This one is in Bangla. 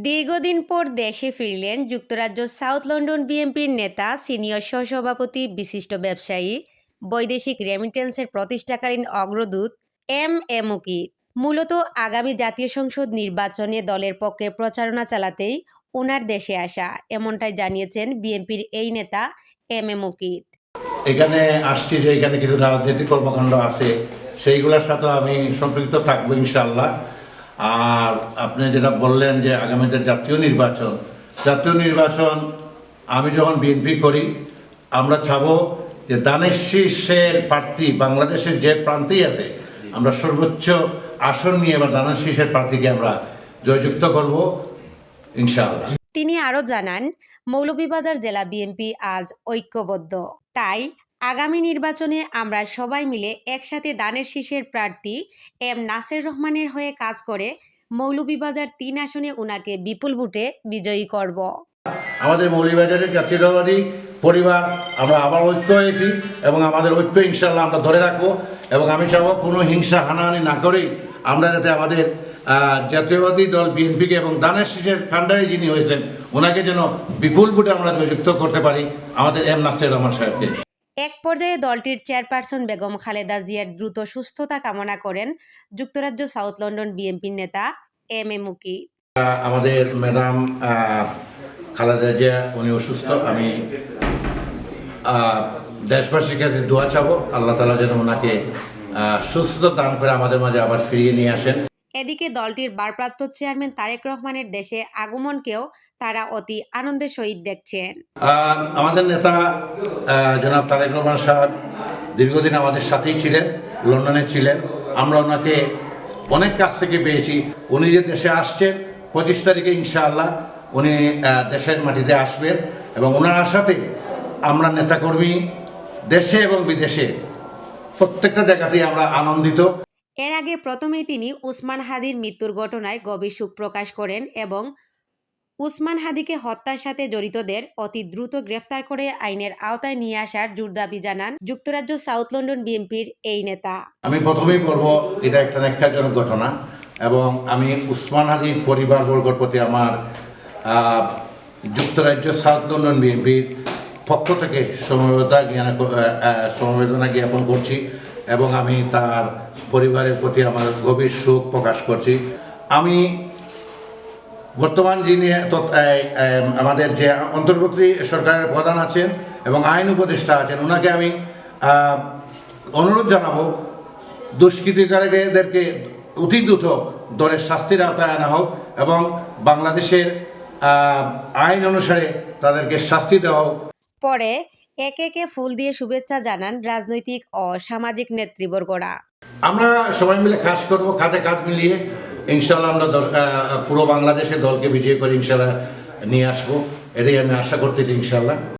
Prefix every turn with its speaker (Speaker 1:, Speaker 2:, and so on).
Speaker 1: দীর্ঘদিন পর দেশে ফিরলেন যুক্তরাজ্য সাউথ লন্ডন বিএনপির নেতা, সিনিয়র সহসভাপতি, বিশিষ্ট ব্যবসায়ী, বৈদেশিক রেমিটেন্সের প্রতিষ্ঠাকালীন অগ্রদূত এম এমুকি মূলত আগামী জাতীয় সংসদ নির্বাচনে দলের পক্ষে প্রচারণা চালাতেই ওনার দেশে আসা, এমনটাই জানিয়েছেন বিএনপির এই নেতা এম এ মুকিত
Speaker 2: এখানে আসছি যে এখানে কিছু রাজনৈতিক কর্মকাণ্ড আছে, সেইগুলোর সাথে আমি সম্পৃক্ত থাকব ইনশাল্লাহ আর আপনি যেটা বললেন যে আগামীতে জাতীয় নির্বাচন জাতীয় নির্বাচন আমি যখন বিএনপি করি, আমরা চাবো যে দানের শীর্ষের প্রার্থী বাংলাদেশের যে প্রান্তেই আছে, আমরা সর্বোচ্চ আসন নিয়ে এবার দানের শীর্ষের প্রার্থীকে আমরা জয়যুক্ত করব, ইনশাআল্লাহ।
Speaker 1: তিনি আরও জানান, মৌলভীবাজার জেলা বিএনপি আজ ঐক্যবদ্ধ। তাই আগামী নির্বাচনে আমরা সবাই মিলে একসাথে দানের শীষের প্রার্থী এম নাসের রহমানের হয়ে কাজ করে মৌলভীবাজার তিন আসনে উনাকে বিপুল ভোটে বিজয়ী করব।
Speaker 2: আমাদের মৌলিবাজারের জাতীয়তাবাদী পরিবার, আমরা আবার ঐক্য হয়েছি এবং আমাদের ঐক্য ইনশাল্লাহ আমরা ধরে রাখব এবং আমি চাবো কোনো হিংসা হানাহানি না করেই আমরা যাতে আমাদের জাতীয়বাদী দল বিএনপিকে এবং দানের শীষের কান্ডারি যিনি হয়েছেন, ওনাকে যেন বিপুল ভোটে আমরা যুক্ত করতে পারি আমাদের এম নাসির রহমান সাহেবকে।
Speaker 1: এক পর্যায়ে দলটির চেয়ারপারসন বেগম খালেদা জিয়ার দ্রুত সুস্থতা কামনা করেন যুক্তরাজ্য, সাউথ লন্ডন বিএনপির নেতা এম এ মুকি।
Speaker 2: আমাদের ম্যাডাম খালেদা জিয়া উনি অসুস্থ আমি দেশবাসীর কাছে দোয়া চাবো, আল্লাহ তালা যেন ওনাকে সুস্থ দান করে আমাদের মাঝে আবার ফিরিয়ে নিয়ে আসেন।
Speaker 1: এদিকে দলটির ভারপ্রাপ্ত চেয়ারম্যান তারেক রহমানের দেশে আগমনকেও তারা অতি আনন্দের সহিত দেখছেন।
Speaker 2: আমাদের নেতা জনাব তারেক রহমান সাহেব দীর্ঘদিন আমাদের সাথেই ছিলেন, লন্ডনে ছিলেন। আমরা ওনাকে অনেক কাছ থেকে পেয়েছি। উনি যে দেশে আসছেন, পঁচিশ তারিখে ইনশাআল্লাহ উনি দেশের মাটিতে আসবেন এবং ওনার আসাতে আমরা নেতাকর্মী দেশে এবং বিদেশে প্রত্যেকটা জায়গাতেই আমরা আনন্দিত।
Speaker 1: এর আগে প্রথমেই তিনি উসমান হাদির মৃত্যুর ঘটনায় গভীর শোক প্রকাশ করেন এবং উসমান হাদিকে হত্যার সাথে জড়িতদের অতি দ্রুত গ্রেফতার করে আইনের আওতায় নিয়ে আসার জোর দাবি জানান যুক্তরাজ্য সাউথ লন্ডন বিএনপির এই নেতা।
Speaker 2: আমি প্রথমেই বলব, এটা একটা ন্যাক্কারজনক ঘটনা এবং আমি উসমান আলীর পরিবারবর্গর প্রতি আমার যুক্তরাজ্য সাউথ লন্ডন বিএনপির পক্ষ থেকে সমবেদনা জ্ঞান সমবেদনা জ্ঞাপন করছি। এবং আমি তার পরিবারের প্রতি আমার গভীর শোক প্রকাশ করছি। আমি বর্তমান যিনি আমাদের যে অন্তর্বর্তী সরকারের প্রধান আছেন এবং আইন উপদেষ্টা আছেন ওনাকে আমি অনুরোধ জানাব, দুষ্কৃতিকারীদেরকে অতি দ্রুত দলের শাস্তির আওতায় আনা হোক এবং বাংলাদেশের আইন অনুসারে তাদেরকে শাস্তি দেওয়া হোক।
Speaker 1: পরে একে একে ফুল দিয়ে শুভেচ্ছা জানান রাজনৈতিক ও সামাজিক নেতৃবর্গরা।
Speaker 2: আমরা সবাই মিলে কাজ করব খাতে কাজ মিলিয়ে। ইনশাল্লাহ আমরা পুরো বাংলাদেশের দলকে বিজয় করে ইনশাল্লাহ নিয়ে আসব। এটাই আমি আশা করতেছি ইনশাল্লাহ